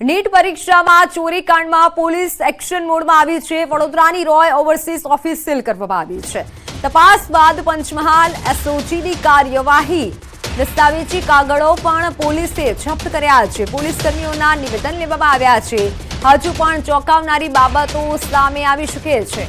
NEET પરીક્ષામાં ચોરીકાંડમાં police action મોડમાં આવી છે. વડોદરાની રોય ઓવરસીઝ ઓફિસ સીલ કરવામાં આવી છે. તપાસ બાદ પંચમહાલ એસઓજીની કાર્યવાહી. દસ્તાવેજી કાગળો પણ પોલીસે જપ્ત કર્યા છે. પોલીસ કર્મીઓના નિવેદન લેવામાં આવ્યા છે. હજુ પણ ચોંકાવનારી બાબતો સામે આવી શકે છે.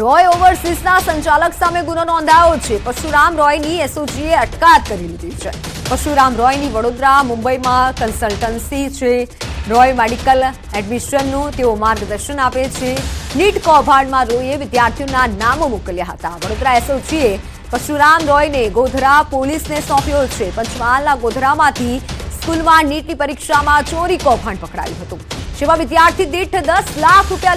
રોય ઓવરસીઝના સંચાલક સામે ગુનો નોંધાયો છે. પરશુરામ રોયની એસઓજીએ અટકાયત કરી લીધી છે. પરશુરામ રોયની વડોદરા, મુંબઈમાં કન્સલ્ટન્સી છે. રોય મેડિકલ એડમિશનનું તેઓ માર્ગદર્શન આપે છે. નીટ કૌભાંડમાં રોયે વિદ્યાર્થીઓના નામો મોકલ્યા હતા. વડોદરા એસઓજીએ પરશુરામ રોયને ગોધરા પોલીસને સોંપ્યો છે. પંચમહાલના ગોધરામાંથી સ્કૂલમાં નીટની પરીક્ષામાં ચોરી કૌભાંડ પકડાયું હતું. જેમાં વિદ્યાર્થી દીઠ દસ લાખ રૂપિયા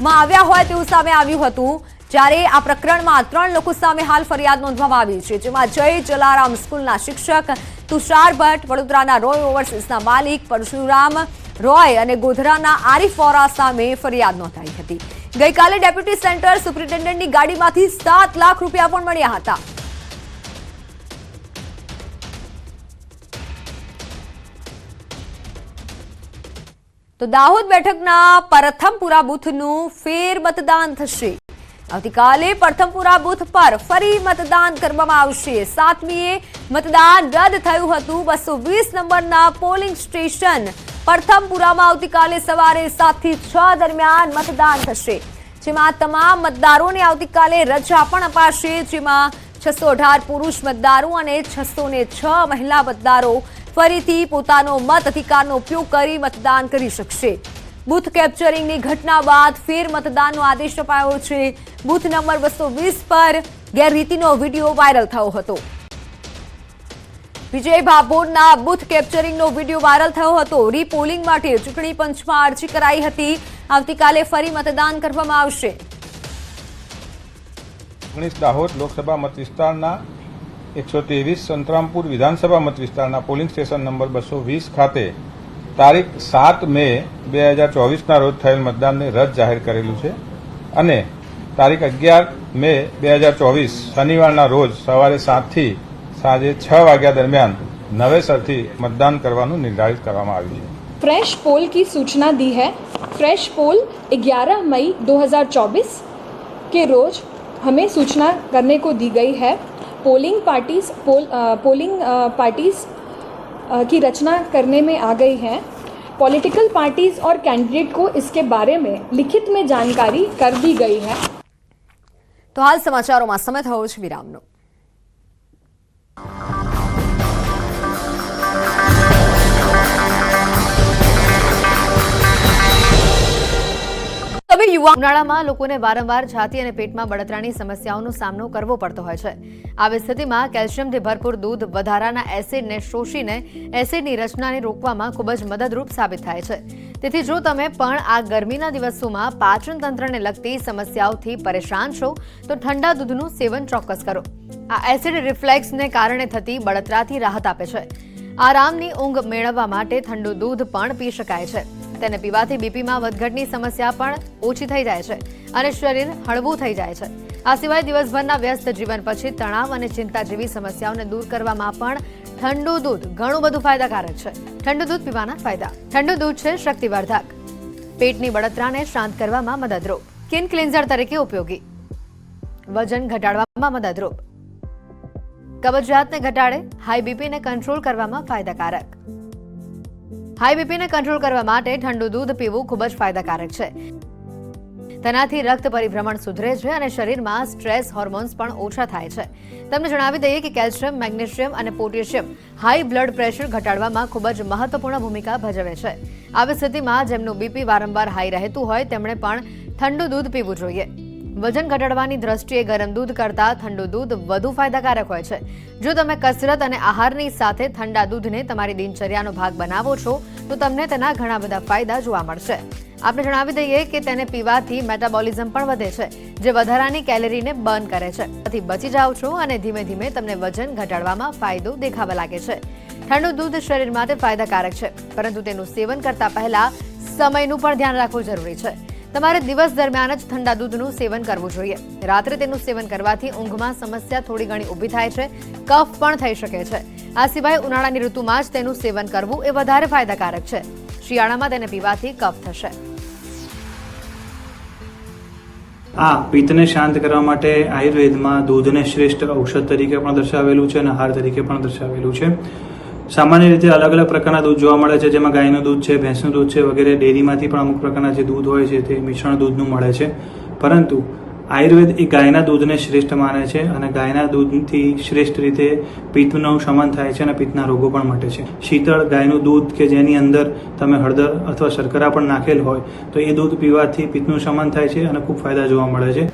લેવામાં આવ્યા હોય તેવું સામે આવ્યું હતું, જ્યારે આ પ્રકરણમાં ત્રણ લોકો સામે હાલ ફરિયાદ નોંધવામાં આવી છે, જેમાં જય જલારામ સ્કૂલના શિક્ષક, તુષાર ભટ્ટ, વડોદરાના રોય ઓવરસીઝના માલિક, પરશુરામ રોય અને ગોધરાના આરિફ ઓરા સામે ફરિયાદ નોંધાઈ હતી. ગઈકાલે ડેપ્યુટી સેન્ટર સુપ્રિન્ટેન્ડન્ટની ગાડીમાંથી સાત લાખ રૂપિયા પણ મળ્યા હતા. તો દાહોદ બેઠકના પ્રથમપુરા બૂથનું ફેર મતદાન થશે. આવતીકાલે પ્રથમપુરા બૂથ પર ફરી મતદાન કરવામાં આવશે. સાતમીએ મતદાન રદ થયું હતું. બસો વીસ નંબરના પોલિંગ સ્ટેશન પ્રથમપુરામાં આવતીકાલે સવારે સાતથી છ દરમિયાન મતદાન થશે. જેમાં તમામ મતદારોને આવતીકાલે રજા પણ અપાશે. જેમાં છસો પુરુષ મતદારો અને છસો છ મહિલા મતદારો ફરીથી પોતાનો મત અધિકારનો ઉપયોગ કરી મતદાન કરી શકશે. બૂથ કેપ્ચરિંગની ઘટના બાદ ફેર મતદાનનો આદેશ અપાયો છે. બૂથ નંબર બસો વીસ પર ગેરરીતિનો વીડિયો વાયરલ થયો હતો. વિજય ભાભોરના બૂથ કેપ્ચરિંગનો વીડિયો વાયરલ થયો હતો. રીપોલિંગ માટે ચૂંટણી પંચમાં અરજી કરાઈ હતી. આવતીકાલે ફરી મતદાન કરવામાં આવશે. ઓગણીસ દાહોદ લોકસભા મત વિસ્તારના એકસો ત્રેવીસ સંતરામપુર વિધાનસભા મત વિસ્તારના પોલિંગ સ્ટેશન નંબર બસો વીસ ખાતે તારીખ સાત મે બે હજાર ચોવીસના રોજ થયેલ મતદાનને રદ જાહેર કરેલું છે અને તારીખ અગિયાર મે બે હજાર ચોવીસ શનિવારના રોજ સવારે સાતથી સાંજે છ વાગ્યા દરમિયાન નવેસરથી મતદાન કરવાનું નિર્ધારિત કરવામાં આવ્યું છે फ्रेश पोल की सूचना दी है फ्रेश पोल 11 मई 2024 के रोज हमें सूचना करने को दी गई है polling parties pole a, polling a, parties a, की रचना करने में आ गई हैं पॉलिटिकल पार्टीज और कैंडिडेट को इसके बारे में लिखित में जानकारी कर दी गई है તો હાલ સમાચારોમાં સમય થયો છે વિરામનો યુવા ઉનાળામાં લોકોને વારંવાર છાતી અને પેટમાં બળતરાની સમસ્યાઓનો સામનો કરવો પડતો હોય છે. આવી સ્થિતિમાં કેલ્શિયમથી ભરપૂર દૂધ, વધારાના એસિડને શોષીને એસિડની રચનાને રોકવામાં ખૂબ જ મદદરૂપ સાબિત થાય છે. તેથી જો તમે પણ આ ગરમીના દિવસોમાં પાચન તંત્રને લગતી સમસ્યાઓથી પરેશાન છો, તો ઠંડા દૂધનું સેવન ચોક્કસ કરો. આ એસિડ રિફ્લેક્સને કારણે થતી બળતરાથી રાહત આપે છે. આરામની ઊંઘ મેળવવા માટે ઠંડુ દૂધ પણ પી શકાય છે. તેને પીવાથી બીપીમાં વધઘટની સમસ્યા પણ ઓછી થઈ જાય છે અને શરીર હળવું થઈ જાય છે. આ સિવાય દિવસભરના વ્યસ્ત જીવન પછી તણાવ અને ચિંતા જેવી સમસ્યાઓને દૂર કરવામાં પણ ઠંડુ દૂધ ઘણું બધું ફાયદાકારક છે. ઠંડુ દૂધ પીવાના ફાયદા. ઠંડુ દૂધ છે શક્તિવર્ધક. પેટની બળતરાને શાંત કરવામાં મદદરૂપ. સ્કિન ક્લિન્ઝર તરીકે ઉપયોગી. વજન ઘટાડવામાં મદદરૂપ. કબજિયાતને ઘટાડે, હાઈ બીપીને કંટ્રોલ કરવામાં ફાયદાકારક. હાઈ બીપીને કંટ્રોલ કરવા માટે ઠંડુ દૂધ પીવું ખૂબ જ ફાયદાકારક છે. તેનાથી રક્ત પરિભ્રમણ સુધરે છે અને શરીરમાં સ્ટ્રેસ હોર્મોન્સ પણ ઓછા થાય છે. તમને જણાવી દઈએ કે કેલ્શિયમ, મેગ્નેશિયમ અને પોટેશિયમ હાઈ બ્લડ પ્રેશર ઘટાડવામાં ખૂબ જ મહત્વપૂર્ણ ભૂમિકા ભજવે છે. આવી સ્થિતિમાં જેમનું બીપી વારંવાર હાઈ રહેતું હોય, તેમણે પણ ઠંડુ દૂધ પીવું જોઈએ. વજન ઘટાડવાની દ્રષ્ટિએ ગરમ દૂધ કરતાં ઠંડુ દૂધ વધુ ફાયદાકારક હોય છે. જો તમે કસરત અને આહારની સાથે ઠંડા દૂધને તમારી દિનચર્યાનો ભાગ બનાવો છો, તો તમને તેના ઘણા બધા ફાયદા જોવા મળશે. આપણે જણાવી દઈએ કે તેને પીવાથી મેટાબોલિઝમ પણ વધે છે, જે વધારાની કેલરીને બર્ન કરે છે. તેથી બચી જાઓ છો અને ધીમે ધીમે તમને વજન ઘટાડવામાં ફાયદો દેખાવા લાગે છે. ઠંડુ દૂધ શરીર માટે ફાયદાકારક છે, પરંતુ તેનું સેવન કરતા પહેલા સમયનું પણ ધ્યાન રાખવું જરૂરી છે. તમારે દિવસ દરમિયાન જ ઠંડા દૂધનું સેવન કરવું જોઈએ. રાત્રે તેનું સેવન કરવાથી ઊંઘમાં સમસ્યા થોડી ઘણી ઊભી થાય છે, કફ પણ થઈ શકે છે. આ સિવાય ઉનાળાની ઋતુમાં જ તેનું સેવન કરવું એ વધારે ફાયદાકારક છે. શિયાળામાં તેને પીવાથી કફ થશે. આ પિત્તને શાંત કરવા માટે આયુર્વેદમાં દૂધને શ્રેષ્ઠ ઔષધ તરીકે પણ દર્શાવેલું છે અને આહાર તરીકે પણ દર્શાવેલું છે. સામાન્ય રીતે અલગ અલગ પ્રકારના દૂધ જોવા મળે છે, જેમાં ગાયનું દૂધ છે, ભેંસનું દૂધ છે, વગેરે ડેરીમાંથી પણ અમુક પ્રકારના જે દૂધ હોય છે તે મિશ્રણ દૂધનું મળે છે. પરંતુ આયુર્વેદ એ ગાયના દૂધને શ્રેષ્ઠ માને છે અને ગાયના દૂધથી શ્રેષ્ઠ રીતે પિત્તનું શમન થાય છે અને પિત્તના રોગો પણ મટે છે. શીતળ ગાયનું દૂધ કે જેની અંદર તમે હળદર અથવા શર્કરા પણ નાખેલ હોય, તો એ દૂધ પીવાથી પિત્તનું શમન થાય છે અને ખૂબ ફાયદા જોવા મળે છે.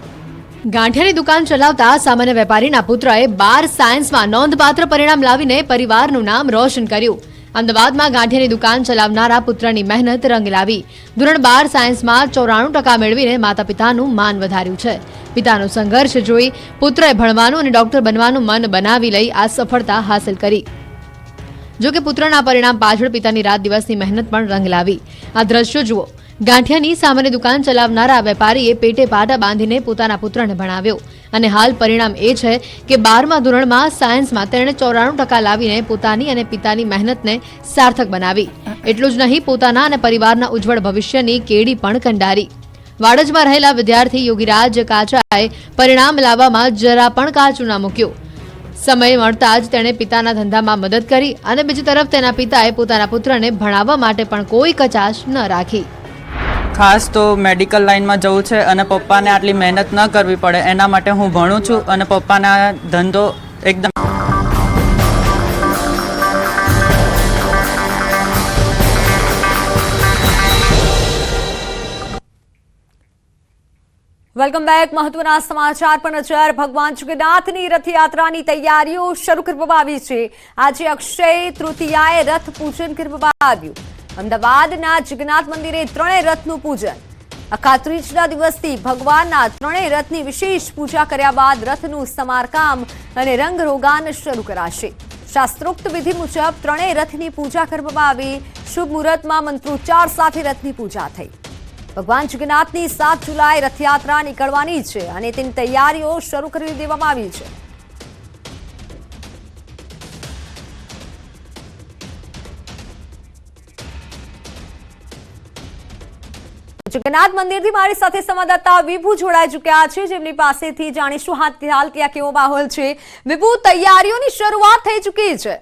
ગાંઠિયાની દુકાન ચલાવતા સામાન્ય વેપારીના પુત્રએ બાર સાયન્સમાં નોંધપાત્ર પરિણામ લાવીને પરિવારનું નામ રોશન કર્યું. અમદાવાદમાં ગાંઠિયાની દુકાન ચલાવનારા પુત્રની મહેનત રંગ લાવી. ધોરણ બાર સાયન્સમાં ચોરાણું ટકા મેળવીને માતા પિતાનું માન વધાર્યું છે. પિતાનો સંઘર્ષ જોઈ પુત્રએ ભણવાનું અને ડોક્ટર બનવાનું મન બનાવી લઈ આ સફળતા હાંસલ કરી. જોકે પુત્રના પરિણામ પાછળ પિતાની રાત દિવસની મહેનત પણ રંગ લાવી. આ દ્રશ્યો જુઓ. ગાંઠિયાની સામાન્ય દુકાન ચલાવનારા વેપારીએ પેટે પાટા બાંધીને પોતાના પુત્રને ભણાવ્યો. અને હાલ પરિણામ એ છે કે બારમા ધોરણમાં સાયન્સમાં તેણે ચોરાણું ટકા લાવીને પોતાની અને પિતાની મહેનતને સાર્થક બનાવી. એટલું જ નહીં, પોતાના અને પરિવારના ઉજ્જવળ ભવિષ્યની કેડી પણ કંડારી. વાડજમાં રહેલા વિદ્યાર્થી યોગીરાજ કાચાએ પરિણામ લાવવામાં જરા પણ કાચું ના મૂક્યું. સમય મળતા જ તેણે પિતાના ધંધામાં મદદ કરી અને બીજી તરફ તેના પિતાએ પોતાના પુત્રને ભણાવવા માટે પણ કોઈ કચાશ ન રાખી. ખાસ તો મેડિકલ લાઇનમાં જવું છે અને પપ્પાને આટલી મહેનત ન કરવી પડે. એના માટે હું ભણું છું અને પપ્પાના ધંધો એકદમ વેલકમ બેક મહત્વના સમાચાર પર નજર. ભગવાન જગન્નાથની રથયાત્રાની તૈયારીઓ શરૂ કરવામાં આવી છે. આજે અક્ષય તૃતીયાએ રથ પૂજન કરવામાં આવ્યું. અમદાવાદના જગન્નાથ મંદિરે ત્રણેય રથનું પૂજન. અખાત્રીજના દિવસથી ભગવાનના ત્રણેય રથની વિશેષ પૂજા કર્યા બાદ રથનું સમારકામ અને રંગરોગાન શરૂ કરાશે. શાસ્ત્રોક્ત વિધિ મુજબ ત્રણેય રથની પૂજા કરવામાં આવી. શુભ મુહૂર્તમાં મંત્રોચ્ચાર સાથે રથની પૂજા થઈ. ભગવાન જગન્નાથની સાત જુલાઈ રથયાત્રા નીકળવાની છે અને તેની તૈયારીઓ શરૂ કરી દેવામાં આવી છે. જગન્નાથ મંદિરથી મારી સાથે સંવાદદાતા વિભુ જોડાઈ ચુક્યા છે. જેમની પાસેથી જાણીશું હાલ હાલ ક્યાં કેવો માહોલ છે. વિભુ, તૈયારીઓની શરૂઆત થઈ ચૂકી છે.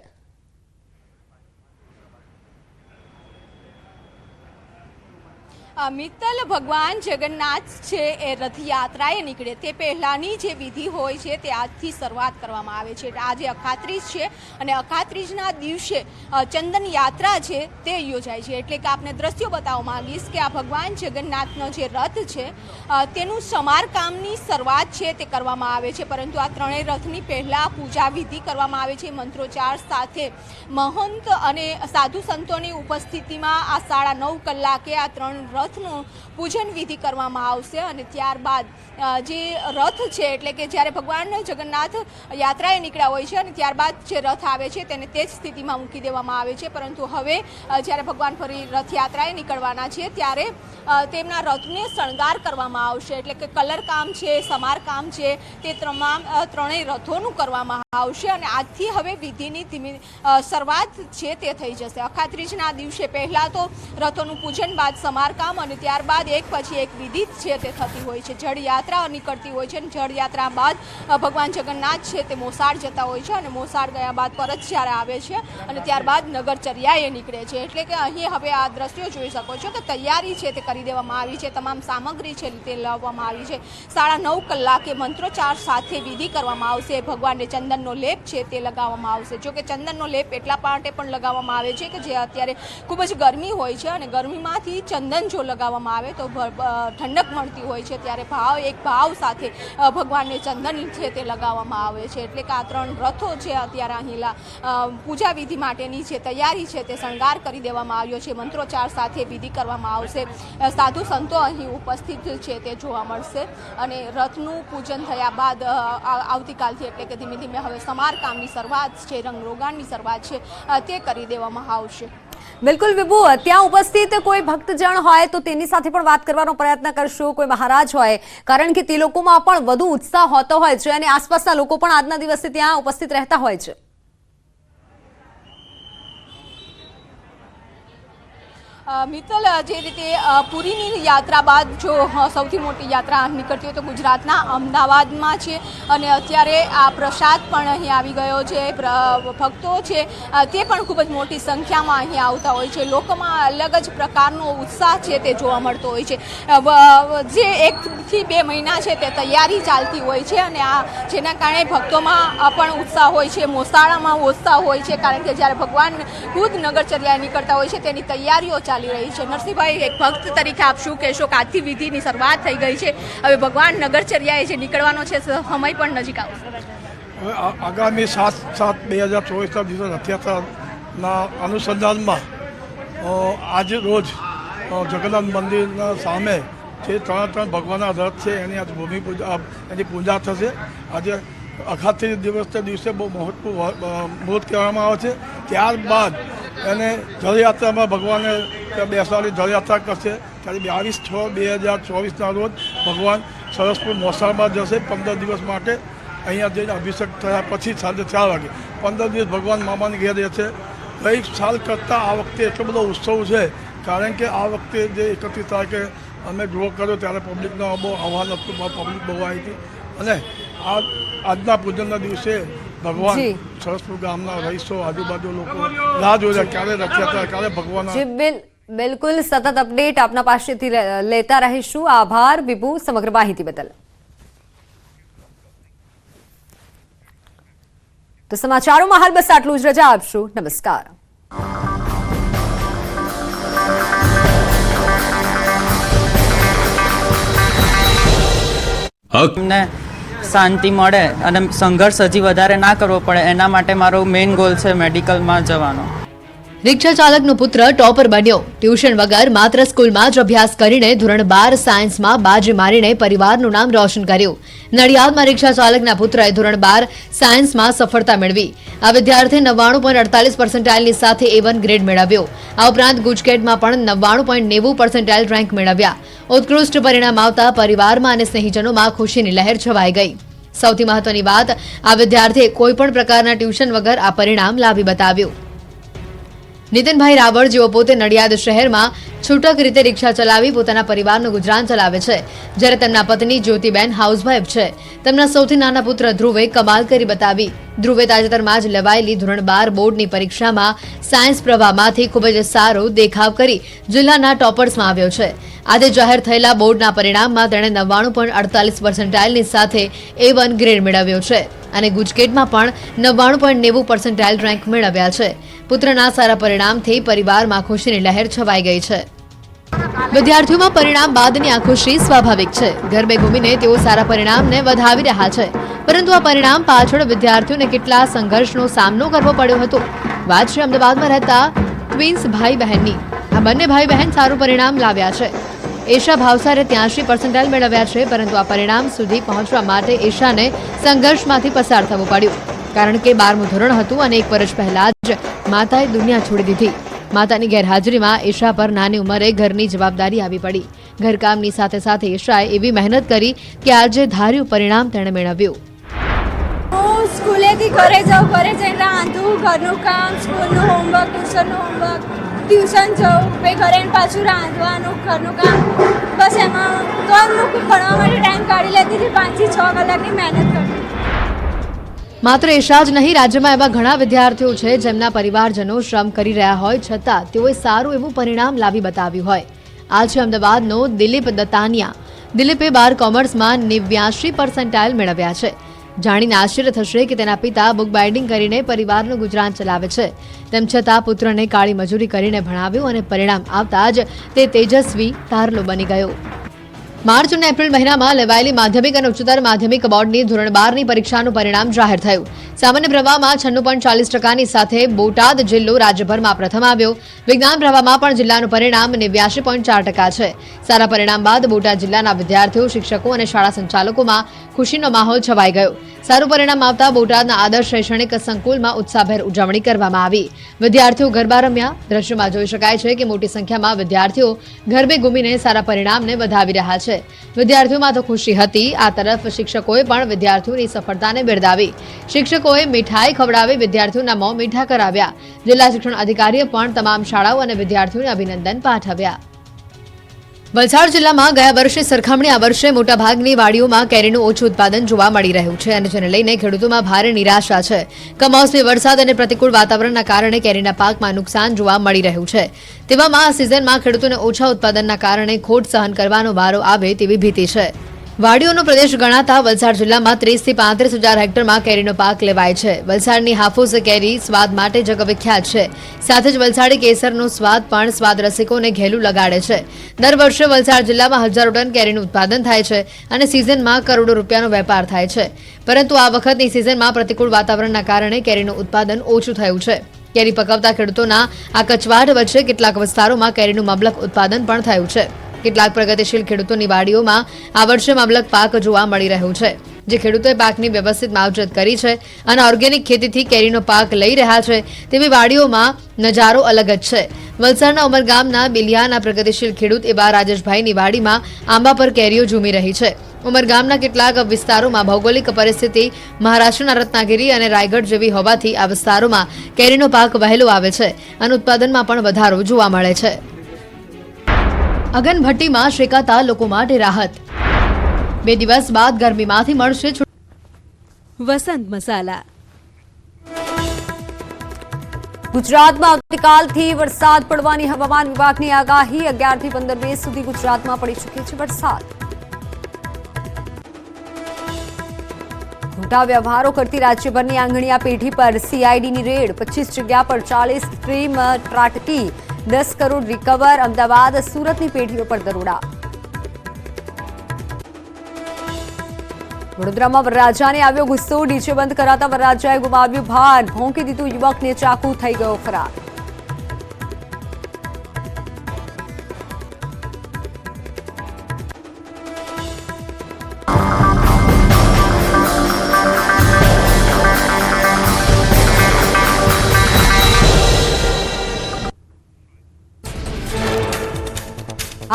મિત્તલ ભગવાન જગન્નાથ છે એ રથયાત્રાએ નીકળે. તે પહેલાંની જે વિધિ હોય છે તે આજથી શરૂઆત કરવામાં આવે છે. આજે અખાત્રીજ છે અને અખાત્રીજના દિવસે ચંદન યાત્રા છે તે યોજાય છે. એટલે કે આપને દ્રશ્યો બતાવવા માંગીશ કે આ ભગવાન જગન્નાથનો જે રથ છે તેનું સમારકામની શરૂઆત છે તે કરવામાં આવે છે. પરંતુ આ ત્રણેય રથની પહેલાં પૂજા વિધિ કરવામાં આવે છે. મંત્રોચ્ચાર સાથે મહંત અને સાધુ સંતોની ઉપસ્થિતિમાં આ સાડા નવ કલાકે આ ત્રણ રથનું પૂજન વિધિ કરવામાં આવશે અને ત્યારબાદ જે રથ છે, એટલે કે જ્યારે ભગવાન જગન્નાથ યાત્રાએ નીકળ્યા હોય છે અને ત્યારબાદ જે રથ આવે છે, તેને તે જ સ્થિતિમાં મૂકી દેવામાં આવે છે. પરંતુ હવે જ્યારે ભગવાન ફરી રથયાત્રાએ નીકળવાના છે, ત્યારે તેમના રથને શણગાર કરવામાં આવશે. એટલે કે કલરકામ છે, સમારકામ છે, તે તમામ ત્રણેય રથોનું કરવામાં આવશે અને આજથી હવે વિધિની ધીમી શરૂઆત છે, તે થઈ જશે. અખાત્રીજના દિવસે પહેલાં તો રથોનું પૂજન બાદ સમારકામ અને ત્યારબાદ એક પછી એક વિધિ છે તે થતી હોય છે. જળયાત્રા નીકળતી હોય છે અને જળયાત્રા બાદ ભગવાન જગન્નાથ છે તે મોસાળ જતા હોય છે અને મોસાળ ગયા બાદ પરત જ્યારે આવે છે અને ત્યારબાદ નગરચર્યાએ નીકળે છે. એટલે કે અહીં હવે આ દ્રશ્યો જોઈ શકો છો કે તૈયારી છે તે કરી દેવામાં આવી છે. તમામ સામગ્રી છે તે લાવવામાં આવી છે. સાડા નવ કલાકે મંત્રોચ્ચાર સાથે વિધિ કરવામાં આવશે. ભગવાનને ચંદનનો લેપ છે તે લગાવવામાં આવશે. જો કે ચંદનનો લેપ એટલા માટે પણ લગાવવામાં આવે છે કે જે અત્યારે ખૂબ જ ગરમી હોય છે અને ગરમીમાંથી ચંદન જો લગાવવામાં આવે તો ઠંડક મળતી હોય છે ત્યારે ભાવ એક ભાવ સાથે ભગવાનને ચંદન છે તે લગાવવામાં આવે છે. એટલે કે આ ત્રણ રથો છે અત્યારે અહીં લા- પૂજા વિધિ માટેની જે તૈયારી છે તે શણગાર કરી દેવામાં આવ્યો છે. મંત્રોચ્ચાર સાથે વિધિ કરવામાં આવશે. સાધુ સંતો અહીં ઉપસ્થિત છે તે જોવા મળશે. અને રથનું પૂજન થયા બાદ આવતીકાલથી એટલે કે ધીમે ધીમે હવે સમારકામની શરૂઆત છે, રંગરોગાણની શરૂઆત છે તે કરી દેવામાં આવશે. બિલકુલ વિભુ, ત્યાં ઉપસ્થિત કોઈ ભક્તજણ હોય તો તેની સાથે પણ વાત કરવાનો પ્રયત્ન કરશું. કોઈ મહારાજ હોય, કારણ કે તે લોકોમાં પણ વધુ ઉત્સાહ હોતો હોય છે અને આસપાસના લોકો પણ આજના દિવસે ત્યાં ઉપસ્થિત રહેતા હોય છે. મિત્તલ, જે રીતે પુરીની યાત્રા બાદ જો સૌથી મોટી યાત્રા નીકળતી હોય તો ગુજરાતના અમદાવાદમાં છે. અને અત્યારે આ પ્રસાદ પણ અહીં આવી ગયો છે ભક્તો છે તે પણ ખૂબ જ મોટી સંખ્યામાં અહીં આવતા હોય છે. લોકોમાં અલગ જ પ્રકારનો ઉત્સાહ છે તે જોવા મળતો હોય છે. જે એકથી બે મહિના છે તે તૈયારી ચાલતી હોય છે અને આ, જેના કારણે ભક્તોમાં પણ ઉત્સાહ હોય છે, મોસાળામાં ઉત્સાહ હોય છે. કારણ કે જ્યારે ભગવાન ખુદ નગરચર્યા નીકળતા હોય છે, તેની તૈયારીઓ ચાલી રહી છે. નરસિંહભાઈ, એક ભક્ત તરીકે આપ શું કહેશો કે આજથી વિધિની શરૂઆત થઈ ગઈ છે. હવે ભગવાન નગરચર્યાએ જે નીકળવાનો છે સમય પણ નજીક આવશે. આગામી સાત સાત, બે હજાર ચોવીસના દિવસે રથયાત્રાના અનુસંધાનમાં આજ રોજ જગન્નાથ મંદિરના સામે જે ત્રણ ત્રણ ભગવાનના રથ છે, એની આજે ભૂમિ એની પૂજા થશે. આજે અખાત્રી દિવસના દિવસે બહુ મહત્વ મુહૂર્ત કહેવામાં આવે છે. ત્યારબાદ એને જળયાત્રામાં ભગવાને ત્યાં બેસવાની જળયાત્રા કરશે. ત્યારે બાવીસ છ બે હજાર ચોવીસના રોજ ભગવાન સરસપુર મોસાળમાં જશે પંદર દિવસ માટે. અહીંયા જઈને અભિષેક થયા પછી સાંજે ચાર વાગે. પંદર દિવસ ભગવાન મામાની ઘેર રહેશે ગઈ સાલ કરતાં આ વખતે એટલો બધો ઉત્સવ છે. કારણ કે આ વખતે જે એકત્રીસ તારીખે અમે ડ્રો કર્યો ત્યારે પબ્લિકનો બહુ આહ્વાન હતું પબ્લિક બહુ આવી હતી. અને આ આજના પૂજનના દિવસે ભગવાન સરસપુર ગામના રહીશો આજુબાજુ લોકો રાહ જોઈ રહ્યા ક્યારે રથયાત્રા ક્યારે ભગવાન બિલકુલ સતત અપડેટ આપના પાસેથી લે- લેતા રહીશું. આભાર વિભુ સમગ્ર માહિતી બદલ. તો સમાચારોમાં હાલ બસ આટલું જ. રજા આપશું. નમસ્કાર. એમને શાંતિ મળે અને સંઘર્ષ હજી વધારે ના કરવો પડે. એના માટે મારો મેઇન ગોલ છે મેડિકલમાં જવાનો. રિક્ષા ચાલકનો પુત્ર ટોપર બન્યો. ટ્યુશન વગર માત્ર સ્કૂલમાં જ અભ્યાસ કરીને ધોરણ બાર સાયન્સમાં બાજી મારીને પરિવારનું નામ રોશન કર્યું. નડિયાદમાં રિક્ષા ચાલકના પુત્રએ ધોરણ બાર સાયન્સમાં સફળતા મેળવી. આ વિદ્યાર્થીએ નવ્વાણું પોઈન્ટ અડતાલીસ પર્સન્ટાઇલની સાથે એ વન ગ્રેડ મેળવ્યો. આ ઉપરાંત ગુજકેટમાં પણ નવ્વાણું પોઈન્ટ નેવું પર્સન્ટાઇલ રેન્ક મેળવ્યા. ઉત્કૃષ્ટ પરિણામ આવતા પરિવારમાં અને સ્નેહીજનોમાં ખુશીની લહેર છવાઈ ગઈ. સૌથી મહત્વની વાત, આ વિદ્યાર્થીએ કોઈ પણ પ્રકારના ટ્યુશન વગર આ પરિણામ લાવી બતાવ્યું. નીતિનભાઈ રાવળ જેઓ પોતે નડિયાદ શહેરમાં છૂટક રીતે રિક્ષા ચલાવી પોતાના પરિવારનું ગુજરાન ચલાવે છે. જ્યારે તેમના પત્ની જ્યોતિબેન હાઉસવાઇફ છે. તેમના સૌથી નાના પુત્ર ધ્રુવે કમાલ કરી બતાવી ધ્રુવે તાજેતરમાં જ લેવાયેલી ધોરણ બાર બોર્ડની પરીક્ષામાં સાયન્સ પ્રવાહમાંથી ખૂબ જ સારો દેખાવ કરી જિલ્લાના ટોપર્સમાં આવ્યો છે. આજે જાહેર થયેલા બોર્ડના પરિણામમાં તેણે નવ્વાણું પોઈન્ટ અડતાલીસ પર્સન્ટાઇલની સાથે એ વન ગ્રેડ મેળવ્યો છે અને ગુજકેટમાં પણ નવ્વાણું પોઈન્ટ નેવું પર્સન્ટાઇલ રેન્ક મેળવ્યા છે. પુત્રના સારા પરિણામથી પરિવારમાં ખુશીની લહેર છવાઈ ગઈ છે. વિદ્યાર્થીઓમાં પરિણામ બાદની આ ખુશી સ્વાભાવિક છે. ઘરમે ઘૂમીને તેઓ સારા પરિણામને વધાવી રહ્યા છે. પરંતુ આ પરિણામ પાછળ વિદ્યાર્થીઓને કેટલા સંઘર્ષનો સામનો કરવો પડ્યો હતો. વાત છે અમદાવાદમાં રહેતા ટ્વિન્સ ભાઈ બહેનની આ બંને ભાઈ બહેન સારું પરિણામ લાવ્યા છે. એશા ભાવસારે ત્યાંશી પર્સન્ટાઇલ મેળવ્યા છે, પરંતુ આ પરિણામ સુધી પહોંચવા માટે એશાને સંઘર્ષમાંથી પસાર થવું પડ્યું. કારણ કે બારમું ધોરણ હતું અને એક વર્ષ પહેલા જ માતાએ દુનિયા છોડી દીધી. માતાની ગેરહાજરીમાં ઈશા પર નાની ઉંમરે ઘરની જવાબદારી આવી પડી. ઘરકામની સાથે સાથે ઈશાએ એવી મહેનત કરી કે આજે ધાર્યું પરિણામ તેણે મેળવ્યું. હું સ્કૂલેથી ઘરે જાઉં, ઘરે જઈને રાંધું, ઘરનું કામ, સ્કૂલનું હોમવર્ક ટ્યુશનનું હોમવર્ક ટ્યુશન જાઉં, પછી ઘરે પાછું રાંધવાનું, ઘરનું કામ. બસ એમાં તો હું ભણવા માટે ટાઈમ કાઢી લેતી હતી, પાંચથી છ કલાકની મહેનત કરતી માત્ર એશા જ નહીં, રાજ્યમાં એવા ઘણા વિદ્યાર્થીઓ છે જેમના પરિવારજનો શ્રમ કરી રહ્યા હોય, છતાં તેઓએ સારું એવું પરિણામ લાવી બતાવ્યું હોય. આ છે અમદાવાદનો દિલીપ દતાનિયા. દિલીપે બાર કોમર્સમાં નેવ્યાસી પર્સન્ટાઇલ મેળવ્યા છે. જાણીને આશ્ચર્ય થશે કે તેના પિતા બુક બાઇન્ડિંગ કરીને પરિવારનું ગુજરાન ચલાવે છે. તેમ છતાં પુત્રને કાળી મજૂરી કરીને ભણાવ્યું અને પરિણામ આવતા જ તે તેજસ્વી તારલો બની ગયો. માર્ચ અને એપ્રિલ મહિનામાં લેવાયેલી માધ્યમિક અને ઉચ્ચતર માધ્યમિક બોર્ડની ધોરણ બારની પરીક્ષાનું પરિણામ જાહેર થયું. સામાન્ય પ્રવાહમાં છન્નું પોઈન્ટ ચાલીસ ટકાની સાથે બોટાદ જિલ્લો રાજ્યભરમાં પ્રથમ આવ્યો. વિજ્ઞાન પ્રવાહમાં પણ જિલ્લાનું પરિણામ નેવ્યાસી પોઈન્ટ ચાર ટકા છે. સારા પરિણામ બાદ બોટાદ જિલ્લાના વિદ્યાર્થીઓ, શિક્ષકો અને શાળા સંચાલકોમાં ખુશીનો માહોલ છવાઈ ગયો. સારું પરિણામ આવતા બોટાદના આદર્શ શૈક્ષણિક સંકુલમાં ઉત્સાહભેર ઉજવણી કરવામાં આવી. વિદ્યાર્થીઓ ગરબા રમ્યા. દ્રશ્યમાં જોઈ શકાય છે કે મોટી સંખ્યામાં વિદ્યાર્થીઓ ગરબે ઘૂમીને સારા પરિણામને વધાવી રહ્યા છે. વિદ્યાર્થીઓમાં તો ખુશી હતી. આ તરફ શિક્ષકોએ પણ વિદ્યાર્થીઓની સફળતાને બિરદાવી. શિક્ષકોએ મીઠાઈ ખવડાવી વિદ્યાર્થીઓના મોં મીઠા કરાવ્યા. જિલ્લા શિક્ષણ અધિકારીએ પણ તમામ શાળાઓ અને વિદ્યાર્થીઓને અભિનંદન પાઠવ્યા. વલસાડ જિલ્લામાં ગયા વર્ષે સરખામણી આ વર્ષે મોટાભાગની વાડીઓમાં કેરીનું ઓછું ઉત્પાદન જોવા મળી રહ્યું છે અને જેને લઈને ખેડૂતોમાં ભારે નિરાશા છે. કમોસમી વરસાદ અને પ્રતિકૂળ વાતાવરણના કારણે કેરીના પાકમાં નુકસાન જોવા મળી રહ્યું છે. તેવામાં આ સિઝનમાં ખેડૂતોને ઓછા ઉત્પાદનના કારણે ખોટ સહન કરવાનો વારો આવે તેવી ભીતિ છે. વાડીઓનો પ્રદેશ ગણાતા વલસાડ જિલ્લામાં ત્રીસથી પાંત્રીસ હજાર હેક્ટરમાં કેરીનો પાક લેવાય છે. વલસાડની હાફૂસ કેરી સ્વાદ માટે જગવિખ્યાત છે. સાથે જ વલસાડી કેસરનો સ્વાદ પણ સ્વાદ રસિકોને ઘેલું લગાડે છે. દર વર્ષે વલસાડ જિલ્લામાં હજારો ટન કેરીનું ઉત્પાદન થાય છે અને સિઝનમાં કરોડો રૂપિયાનો વેપાર થાય છે. પરંતુ આ વખતની સિઝનમાં પ્રતિકૂળ વાતાવરણના કારણે કેરીનું ઉત્પાદન ઓછું થયું છે. કેરી પકવતા ખેડૂતોના આ કચવાટ વચ્ચે કેટલાક વિસ્તારોમાં કેરીનું મબલક ઉત્પાદન પણ થયું છે. કેટલાક પ્રગતિશીલ ખેડૂતોની વાડીઓમાં આ વર્ષે મબલક પાક જોવા મળી રહ્યું છે. જે ખેડૂતોએ પાકની વ્યવસ્થિત માવજત કરી છે અને ઓર્ગેનિક ખેતીથી કેરીનો પાક લઈ રહ્યા છે તેવી વાડીઓમાં નજારો અલગ જ છે. વલસાડના ઉમરગામના બિલિયાના પ્રગતિશીલ ખેડૂત એવા રાજેશભાઈની વાડીમાં આંબા પર કેરીઓ ઝૂમી રહી છે. ઉમરગામના કેટલાક વિસ્તારોમાં ભૌગોલિક પરિસ્થિતિ મહારાષ્ટ્રના રત્નાગીરી અને રાયગઢ જેવી હોવાથી આ વિસ્તારોમાં કેરીનો પાક વહેલો આવે છે અને ઉત્પાદનમાં પણ વધારો જોવા મળે છે. અગનભટ્ટીમાં શેકાતા લોકો માટે રાહત. બે દિવસ બાદ ગરમીમાંથી મળશે વસંત મસાલા. ગુજરાતમાં આવતીકાલથી વરસાદ પડવાની હવામાન વિભાગની આગાહી. અગિયારથી પંદર મે સુધી ગુજરાતમાં પડી ચૂકી છે વરસાદ. મોટા વ્યવહારો કરતી રાજ્યભરની આંગણીયા પેઢી પર સીઆઈડીની રેડ. પચીસ જગ્યા પર ચાલીસ સ્ટ્રીમ ત્રાટકી. દસ કરોડ રિકવર અમદાવાદ સુરતની પેઢીઓ પર દરોડા. વડોદરામાં વરરાજાને આવ્યો ગુસ્સો, ડીજે બંધ કરાતા વરરાજાએ ગુમાવ્યું ભાન. ભોંકી દીધું યુવકને ચાકુ, થઈ ગયો ફરાર.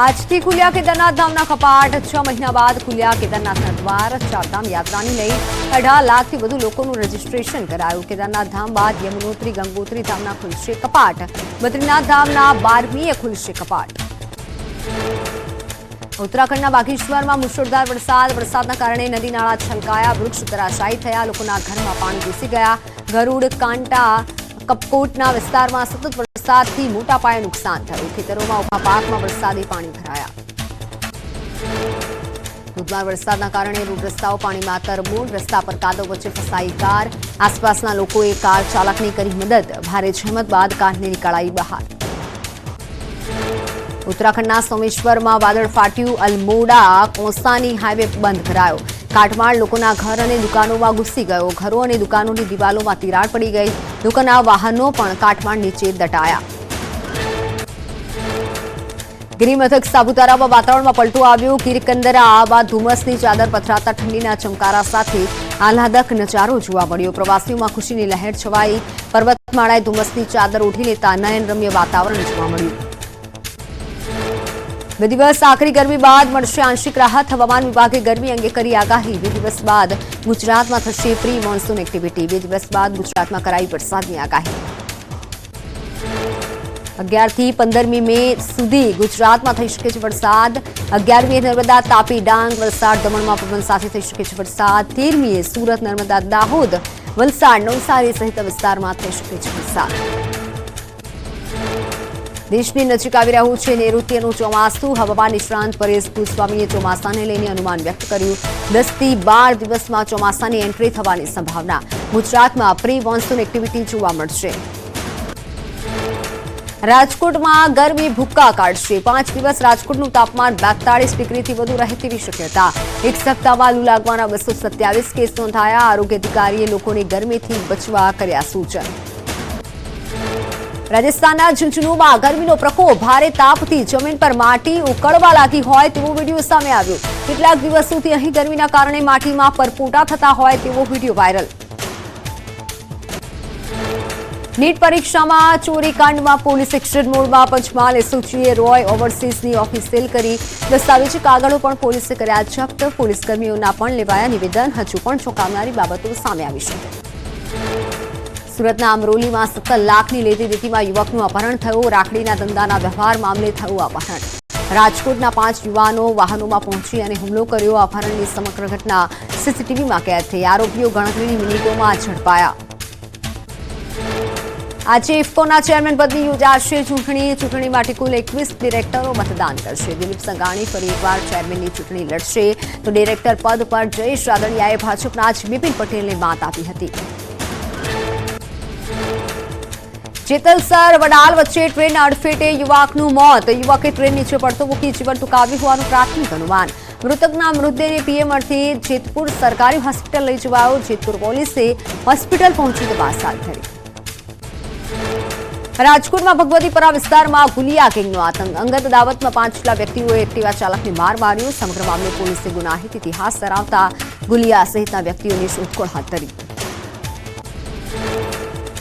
આજથી ખુલ્યા કેદારનાથ ધામના કપાટ છ મહિના બાદ ખુલ્યા કેદારનાથના દ્વાર ચારધામ યાત્રાની લઈ અઢાર લાખથી વધુ લોકોનું રજીસ્ટ્રેશન કરાયું. કેદારનાથ ધામ બાદ યમુનોત્રી, ગંગોત્રી ધામના ખુલશે કપાટ. બદ્રીનાથ ધામના બારમીએ ખુલશે કપાટ. ઉત્તરાખંડના બાગેશ્વરમાં મુશળધાર વરસાદ. વરસાદના કારણે નદી નાળા છલકાયા, વૃક્ષ ધરાશાયી થયા, લોકોના ઘરમાં પાણી ઘૂસી ગયા. ગરુડ, કાંટા કપકોટના વિસ્તારમાં સતત વરસાદથી મોટા પાયે નુકસાન થયું. ખેતરોમાં ઊભા પાકમાં વરસાદી પાણી ભરાયા. ધોધમાર વરસાદના કારણે રોડ રસ્તાઓ પાણીમાં તરબોળ રસ્તા પર કાદવ વચ્ચે ફસાઈ કાર. આસપાસના લોકોએ કાર ચાલકને કરી મદદ. ભારે જહેમત બાદ કારને નીકળાઈ બહાર. ઉત્તરાખંડના સોમેશ્વરમાં વાદળ ફાટ્યું. અલમોડા કોસાની હાઈવે બંધ કરાયો. કાટમાળ લોકોના ઘર અને દુકાનોમાં ઘૂસી ગયો. ઘરો અને દુકાનોની દિવાલોમાં તિરાડ પડી ગઈ. લોકોના વાહનો પણ કાટમાળ નીચે દટાયા. ગિરિમથક સાપુતારામાં વાતાવરણમાં પલટો આવ્યો. કિરકંદરા બાદ ધુમ્મસની ચાદર પથરાતા ઠંડીના ચમકારા સાથે આહલાદક નજારો જોવા મળ્યો. પ્રવાસીઓમાં ખુશીની લહેર છવાઈ. પર્વતમાળાએ ધુમ્મસની ચાદર ઉઠી લેતા નયનરમ્ય વાતાવરણ જોવા મળ્યું. બે દિવસ આખરી ગરમી બાદ મળશે આંશિક રાહત. હવામાન વિભાગે ગરમી અંગે કરી આગાહી. બે દિવસ બાદ ગુજરાતમાં થશે પ્રી મોન્સૂન એક્ટિવિટી. બે દિવસ બાદ ગુજરાતમાં કરાઈ વરસાદની આગાહી. અગિયારથી પંદરમી મે સુધી ગુજરાતમાં થઈ શકે છે વરસાદ. અગિયારમીએ નર્મદા, તાપી, ડાંગ, વલસાડ, દમણમાં પવન સાથે થઈ શકે છે વરસાદ. તેરમીએ સુરત, નર્મદા, દાહોદ, વલસાડ, નવસારી સહિત વિસ્તારમાં થઈ શકે છે વરસાદ. દેશની નજીક આવી રહ્યું છે. નૈઋત્યનું ચોમાસું હવામાન નિષ્ણાંત પરેશ ગુસ્વામીએ ચોમાસાને લઈને અનુમાન વ્યક્ત કર્યું. દસથી બાર દિવસમાં ચોમાસાની એન્ટ્રી થવાની સંભાવના. ગુજરાતમાં પ્રી મોન્સૂન એક્ટિવિટી જોવા મળશે. રાજકોટમાં ગરમી ભૂક્કા કાઢશે. પાંચ દિવસ રાજકોટનું તાપમાન બેતાળીસ ડિગ્રીથી વધુ રહે તેવી શક્યતા. એક સપ્તાહમાં લૂ લાગવાના બસો સત્યાવીસ કેસ નોંધાયા. આરોગ્ય અધિકારીએ લોકોને ગરમીથી બચવા કર્યા સૂચન. રાજસ્થાનના ઝુંઝુનુમાં ગરમીનો પ્રકોપ, ભારે તાપથી જમીન પર માટી ઉકળવા લાગી હોય તેવો વીડિયો સામે આવ્યો. કેટલાક દિવસોથી અહીં ગરમીના કારણે માટીમાં પરપોટા થતા હોય તેવો વીડિયો વાયરલ. નીટ પરીક્ષામાં ચોરી કાંડમાં પોલીસ એક્શન મોડમાં પંચમહાલ એસઓજીએ રોય ઓવરસીઝની ઓફિસ સીલ કરી. દસ્તાવેજી કાગળો પણ પોલીસે કર્યા જપ્ત. પોલીસ કર્મીઓના પણ લેવાયા નિવેદન. હજુ પણ ચોંકાવનારી બાબતો સામે આવી છે. સુરતના અમરોલીમાં સત્તર લાખની લેતી દેતીમાં યુવકનું અપહરણ થયું. રાખડીના ધંધાના વ્યવહાર મામલે થયું અપહરણ. રાજકોટના પાંચ યુવાનો વાહનોમાં પહોંચી અને હુમલો કર્યો. અપહરણની સમગ્ર ઘટના સીસીટીવીમાં કેદ થઈ. આરોપીઓ ગણતરીની મિનિટોમાં ઝડપાયા. આજે ઇફકોના ચેરમેન પદની યોજાશે ચૂંટણી. ચૂંટણી માટે કુલ એકવીસ ડિરેક્ટરો મતદાન કરશે. દિલીપ સંઘાણી ફરી એકવાર ચેરમેનની ચૂંટણી લડશે. તો ડિરેક્ટર પદ પર જયેશ રાદડિયાએ ભાજપના જ બિપિન પટેલને માત આપી હતી. જેતલસર વડાલ વચ્ચે ટ્રેન અડફેટે યુવકનું મોત. યુવકે ટ્રેન નીચે પડતો મૂકી જીવન ટૂંકાવ્યું હોવાનું પ્રાથમિક અનુમાન. મૃતકના મૃતદેહને પીએમ અર્થે જેતપુર સરકારી હોસ્પિટલ લઈ જવાયો. જેતપુર પોલીસે હોસ્પિટલ પહોંચી તપાસ હાથ ધરી રાજકોટમાં ભગવતીપરા વિસ્તારમાં ગુલિયા ગેંગનો આતંક. અંગત દાવતમાં પાંચ જેટલા વ્યક્તિઓએ એક્ટિવા ચાલકને માર માર્યો. સમગ્ર મામલે પોલીસે ગુનાહિત ઇતિહાસ ધરાવતા ગુલિયા સહિતના વ્યક્તિઓની શોધખોળ હાથ ધરી.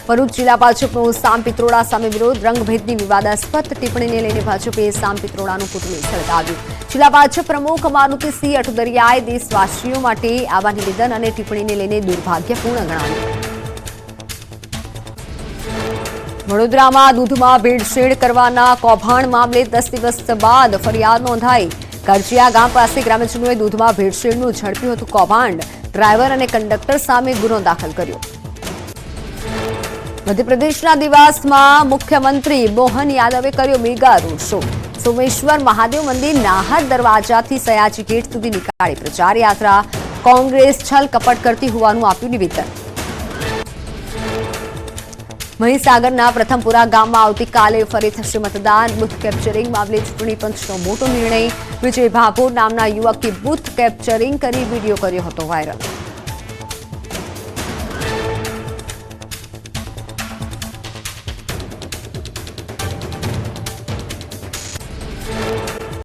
ભરૂચ જિલ્લા ભાજપનો સામ પિત્રોડા સામે વિરોધ. રંગભેદની વિવાદાસ્પદ ટિપ્પણીને લઈને ભાજપે સામ પિત્રોડાનું પુતળું સળગાવ્યું. જિલ્લા ભાજપ પ્રમુખ મારુતિસિંહ અટદરિયાએ દેશવાસીઓ માટે આવા નિવેદન અને ટિપ્પણીને લઈને દુર્ભાગ્યપૂર્ણ ગણાવ્યું. વડોદરામાં દૂધમાં ભેળસેળ કરવાના કૌભાંડ મામલે દસ દિવસ બાદ ફરિયાદ નોંધાઈ. કરજિયા ગામ પાસે ગ્રામજનોએ દૂધમાં ભેળસેળનું ઝડપ્યું હતું કૌભાંડ. ડ્રાઈવર અને કંડક્ટર સામે ગુનો દાખલ કર્યો. મધ્યપ્રદેશના દિવાસમાં મુખ્યમંત્રી મોહન યાદવે કર્યો mega road show. Someshwar Mahadev મંદિર નાહર દરવાજાથી સયાજી ગેટ સુધી નીકાળી પ્રચાર યાત્રા. કોંગ્રેસ છલ કપટ કરતી હોવાનું આપ્યું નિવેદન. મહીસાગરના પ્રથમપુરા ગામમાં આવતીકાલે ફરી થશે મતદાન. બુથ કેપ્ચરિંગ મામલે ચૂંટણી પંચનો મોટો નિર્ણય. વિજય ભાભોર નામના યુવકે બુથ કેપ્ચરિંગ કરી વીડિયો કર્યો હતો વાયરલ.